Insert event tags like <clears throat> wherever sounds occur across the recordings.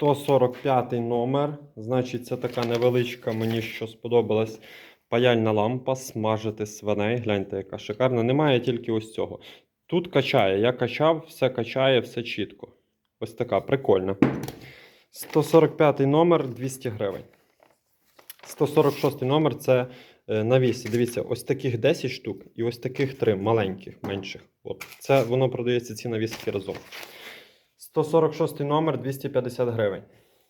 145 номер. Значить, це така невеличка, мені що сподобалась паяльна лампа, смажити свиней. Гляньте, яка шикарна. Немає тільки ось цього. Тут качає. Я качав, все качає, все чітко. Ось така, прикольна. 145 номер 200 гривень. 146 номер це е, навіси. Дивіться, ось таких 10 штук і ось таких 3 маленьких, менших. От. Це воно продається ці навіски разом. 146 номер 250 гривень.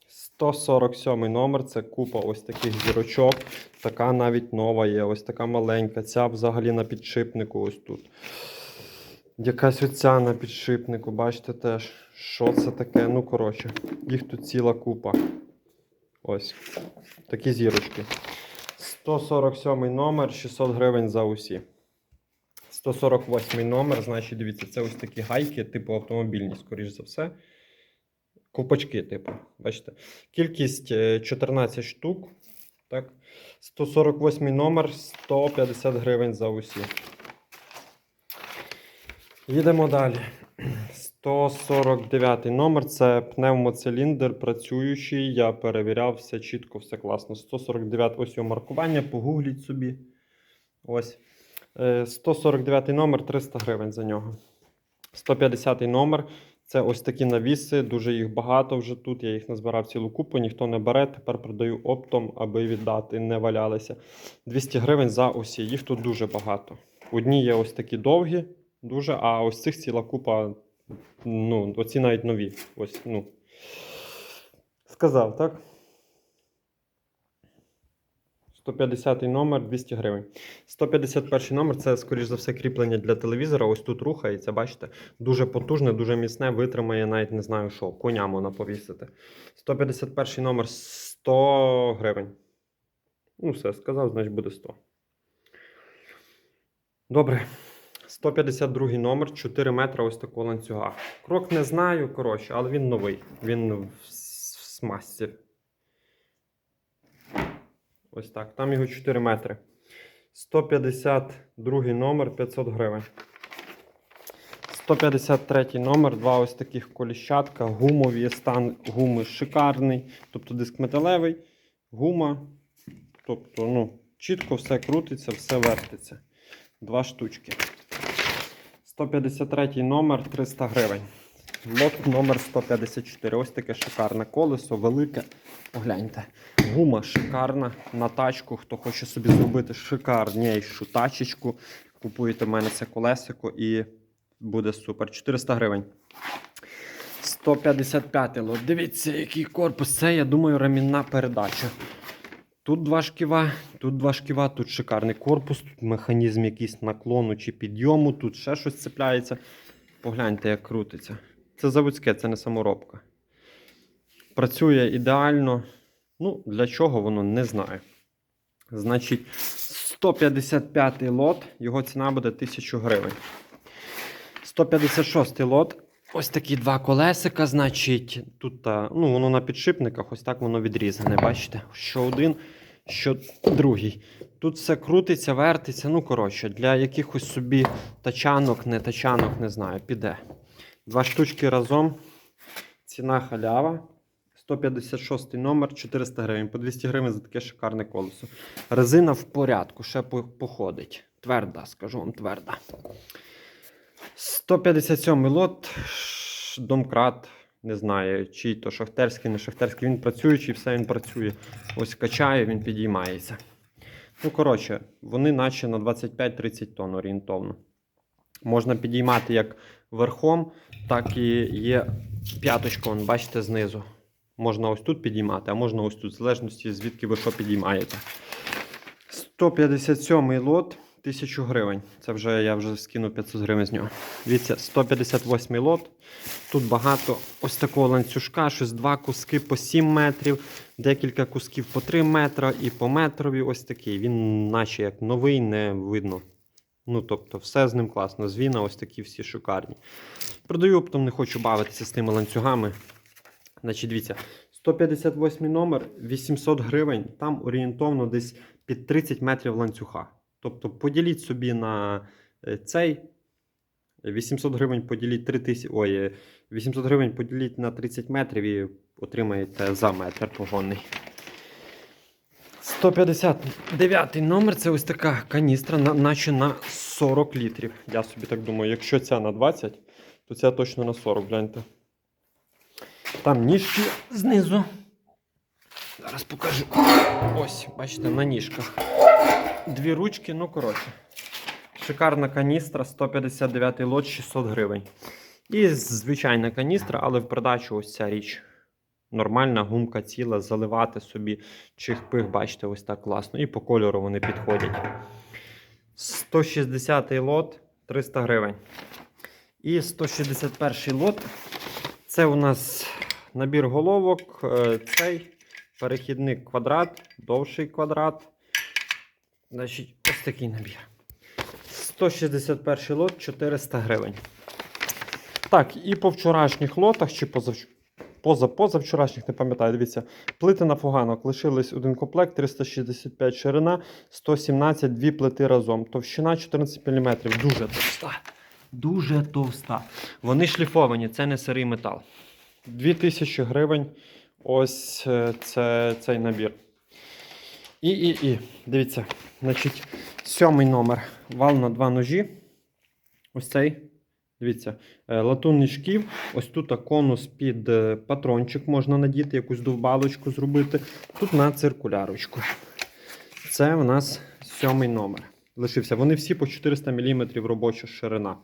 147 номер це купа ось таких зірочок. Така навіть нова є, ось така маленька. Ця взагалі на підшипнику ось тут. Якась оця на підшипнику, бачите теж, що це таке. Ну, коротше, їх тут ціла купа. Ось. Такі зірочки. 147 номер, 600 гривень за усі. 148 номер, значить, дивіться, це ось такі гайки, типу автомобільні, скоріш за все. Ковпачки, типу, бачите. Кількість е, 14 штук. Так. 148 номер, 150 гривень за усі. Їдемо далі. 149 номер це пневмоциліндр працюючий. Я перевіряв, все чітко, все класно. 149 ось його маркування, погугліть собі. Ось. Е, 149 номер 300 гривень за нього. 150 номер це ось такі навіси, дуже їх багато вже тут. Я їх назбирав цілу купу, ніхто не бере. Тепер продаю оптом, аби віддати, не валялися. 200 гривень за усі. Їх тут дуже багато. Одні є ось такі довгі, дуже, а ось цих ціла купа. Ну, оці навіть нові. Ось, ну. Сказав, так? 150 номер 200 гривень. 151 номер це, скоріш за все, кріплення для телевізора. Ось тут рухається, бачите? Дуже потужне, дуже міцне, витримає навіть не знаю що, коня можна повісити. 151 номер 100 гривень. Ну, все, сказав, значить буде 100. Добре. 152 номер, 4 метри ось такого ланцюга. Крок не знаю, коротше, але він новий. Він в смазці. Ось так. Там його 4 метри. 152 номер 500 гривень. 153 номер, два ось таких коліщатка, гумові, стан гуми шикарний, тобто диск металевий, гума. Тобто, ну, чітко все крутиться, все вертиться. Два штучки. 153 номер 300 гривень. Лот номер 154. Ось таке шикарне колесо, велике. Погляньте. Гума шикарна на тачку. Хто хоче собі зробити шикарнішу тачечку, купуєте в мене це колесико і буде супер. 400 гривень. 155 лот. Дивіться, який корпус. Це, я думаю, ремінна передача. Тут два шківа, тут два шківа, тут шикарний корпус, тут механізм якийсь наклону чи підйому, тут ще щось цепляється. Погляньте, як крутиться. Це заводське, це не саморобка. Працює ідеально. Ну, для чого воно не знаю. Значить, 155 лот, його ціна буде 1000 гривень. 156 лот. Ось такі два колесика, значить, тут ну, воно на підшипниках, ось так воно відрізане. Бачите? Що один, що другий. Тут все крутиться, вертиться. Ну, коротше, для якихось собі тачанок, не тачанок, не знаю, піде. Два штучки разом. Ціна халява. 156 номер, 400 гривень. По 200 гривень за таке шикарне колесо. Резина в порядку, ще походить. Тверда, скажу вам, тверда. 157 лот. Домкрат. Не знаю, чий то шахтерський, не шахтерський. Він працюючий, все він працює. Ось качає, він підіймається. Ну, коротше, вони наче на 25-30 тонн орієнтовно. Можна підіймати як верхом, так і є п'яточка, бачите, знизу. Можна ось тут підіймати, а можна ось тут, в залежності, звідки ви що підіймаєте. 157 лот, 1000 гривень. Це вже я вже скину 500 гривень з нього. Дивіться, 158 лот. Тут багато ось такого ланцюжка, щось два куски по 7 метрів, декілька кусків по 3 метра і по метрові ось такий. Він наче як новий, не видно. Ну, тобто, все з ним класно. Звіна, ось такі всі шикарні. Продаю оптом, не хочу бавитися з тими ланцюгами. Значить, дивіться, 158 номер, 800 гривень. Там орієнтовно десь під 30 метрів ланцюга. Тобто поділіть собі на е, цей 800 гривень поділіть 3000, ой, е, 800 гривень поділіть на 30 метрів і отримаєте за метр погонний. 159 номер це ось така каністра, на- наче на 40 літрів. Я собі так думаю, якщо ця на 20, то ця точно на 40, гляньте. Там ніжки знизу. Зараз покажу. Ось, бачите, на ніжках. Дві ручки, ну коротше. Шикарна каністра, 159 лот, 600 гривень. І звичайна каністра, але в придачу ось ця річ. Нормальна гумка ціла, заливати собі чих-пих, бачите, ось так класно. І по кольору вони підходять. 160 лот 300 гривень. І 161 лот. Це у нас набір головок. е, Цей перехідний квадрат, довший квадрат. Значить, ось такий набір. 161 лот 400 гривень. Так, і по вчорашніх лотах, чи позавч... поза позавчорашніх, не пам'ятаю, дивіться, плити на фуганок лишились один комплект, 365 ширина, 117, дві плити разом. Товщина 14 мм. Дуже товста. Дуже товста. Вони шліфовані, це не сирий метал. 2000 гривень. Ось е, це, цей набір. І, і, і, дивіться, значить, сьомий номер. Вал на два ножі. Ось цей. Дивіться, е, латунний шків. Ось тут конус під е, патрончик можна надіти, якусь довбалочку зробити. Тут на циркулярочку. Це у нас сьомий номер. Лишився. Вони всі по 400 мм робоча ширина.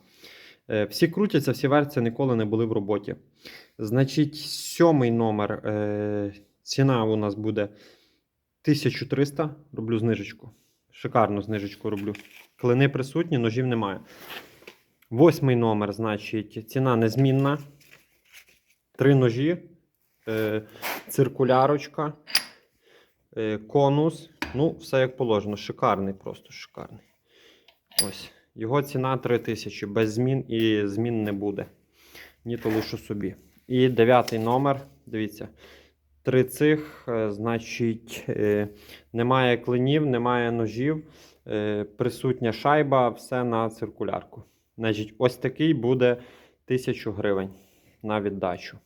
Е, Всі крутяться, всі верці ніколи не були в роботі. Значить, сьомий номер. е, Ціна у нас буде 1300. Роблю знижечку. Шикарну знижечку роблю. Клини присутні, ножів немає. Восьмий номер, значить, ціна незмінна. Три ножі, е, циркулярочка, конус. Ну, все як положено. Шикарний, просто шикарний. Ось. Його ціна 3000, без змін і змін не буде. Ні, то лише собі. І дев'ятий номер. Дивіться. Три цих, е, значить, е, немає клинів, немає ножів, е, присутня шайба, все на циркулярку. Значить, ось такий буде 1000 гривень на віддачу.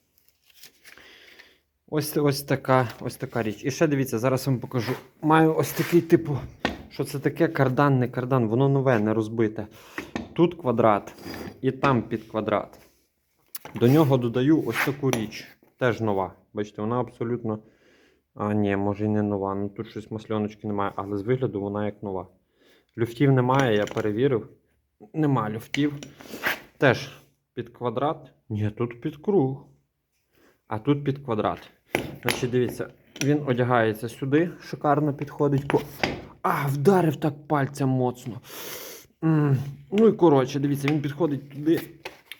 Ось, ось, така, ось така річ. І ще дивіться, зараз вам покажу. Маю ось такий типу, що це таке кардан, не кардан, воно нове, не розбите. Тут квадрат і там під квадрат. До нього додаю ось таку річ. Теж нова. Бачите, вона абсолютно. А, ні, може і не нова. Ну тут щось масльоночки немає, але з вигляду вона як нова. Люфтів немає, я перевірив. Нема люфтів. Теж під квадрат. Ні, тут під круг. А тут під квадрат. Значить, дивіться, він одягається сюди, шикарно підходить. А, вдарив так пальцем моцно. Ну і коротше, дивіться, він підходить туди.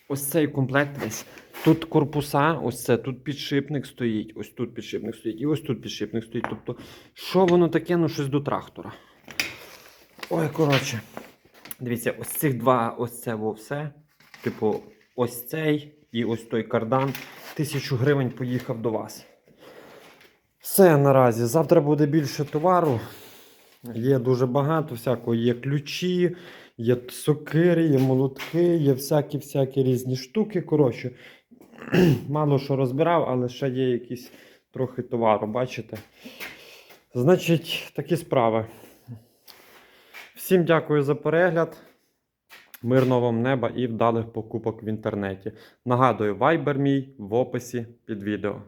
Ось цей комплект весь. Тут корпуса, ось це, тут підшипник стоїть, ось тут підшипник стоїть, і ось тут підшипник стоїть. Тобто, що воно таке, ну щось до трактора. Ой, коротше. Дивіться, ось цих два, ось це все. Типу, ось цей і ось той кардан. Тисячу гривень поїхав до вас. Все наразі. Завтра буде більше товару. Є дуже багато всякого. Є ключі, є сокири, є молотки, є всякі-всякі різні штуки. Коротше, <clears throat> мало що розбирав, але ще є якісь трохи товару, бачите? Значить, такі справи. Всім дякую за перегляд. Мирного вам неба і вдалих покупок в інтернеті. Нагадую, вайбер мій в описі під відео.